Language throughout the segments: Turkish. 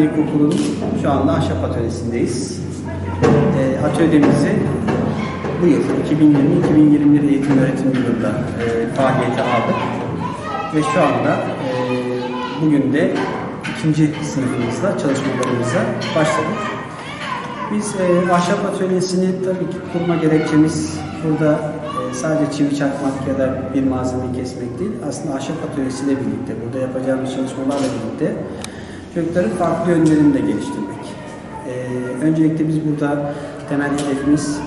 İlkokulu'nun şu anda ahşap atölyesindeyiz. E, atölyemizi bu yıl 2020-2021 eğitim öğretim yılında e, faaliyete aldık. Ve şu anda e, bugün de ikinci sınıfımızda çalışmalarımıza başladık. Biz e, ahşap atölyesini tabii ki kurma gerekçemiz burada e, sadece çivi çakmak ya da bir malzemeyi kesmek değil. Aslında ahşap atölyesiyle birlikte, burada yapacağımız çalışmalarla birlikte çocukların farklı yönlerini de geliştirmek. E, öncelikle biz burada temel hedefimiz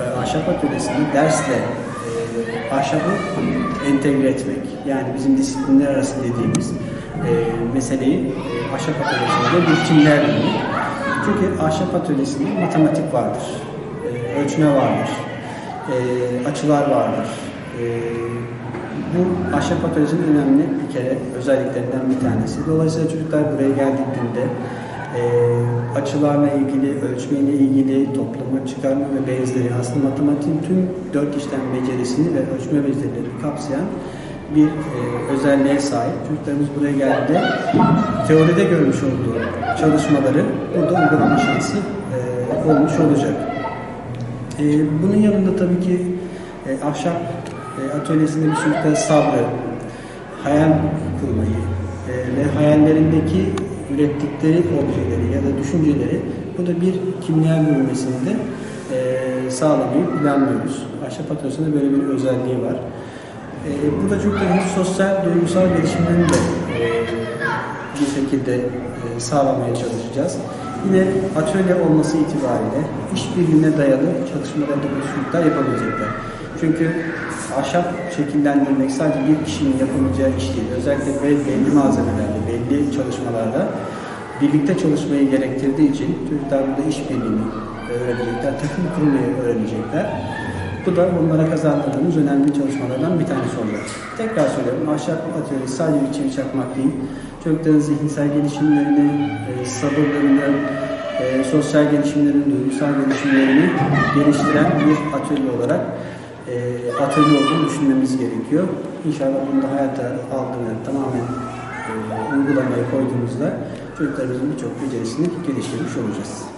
e, ahşap atölyesini dersle e, ahşabı entegre etmek. Yani bizim disiplinler arası dediğimiz e, meseleyi e, ahşap atölyesinde bütünler çünkü ahşap atölyesinde matematik vardır, e, ölçme vardır, e, açılar vardır. E, bu ahşap atölyesinin önemli bir kere özelliklerinden bir tanesi. Dolayısıyla çocuklar buraya geldiklerinde e, açılarla ilgili, ölçmeyle ilgili, toplama, çıkarma ve benzeri aslında matematiğin tüm dört işlem becerisini ve ölçme becerilerini kapsayan bir e, özelliğe sahip. Çocuklarımız buraya geldiğinde teoride görmüş olduğu çalışmaları burada uygulama şansı e, olmuş olacak. E, bunun yanında tabii ki e, ahşap e, atölyesinde bir çocuklar sabrı, hayal kurmayı e, ve hayallerindeki ürettikleri objeleri ya da düşünceleri burada bir kimya bölmesinde e, sağlamayı planlıyoruz. Ahşap atölyesinde böyle bir özelliği var. E, burada çocukların sosyal, duygusal gelişimlerini de e, bir şekilde e, sağlamaya çalışacağız. Yine atölye olması itibariyle işbirliğine dayalı çalışmalarda bu çocuklar yapabilecekler. Çünkü ahşap şekillendirmek sadece bir kişinin yapamayacağı iş değil. Özellikle belli, malzemelerde, belli çalışmalarda birlikte çalışmayı gerektirdiği için çocuklar burada işbirliğini öğrenecekler, takım kurmayı öğrenecekler. Bu da onlara kazandırdığımız önemli çalışmalardan bir tanesi olacak. Tekrar söylüyorum, ahşap atölyesi sadece bir çivi çakmak değil, çocukların zihinsel gelişimlerini, e, sabırlarını, e, sosyal gelişimlerini, duygusal gelişimlerini geliştiren bir atölye olarak e, atölye olduğunu düşünmemiz gerekiyor. İnşallah bunu da hayata aldığını tamamen e, uygulamaya koyduğumuzda çocuklarımızın birçok becerisini geliştirmiş olacağız.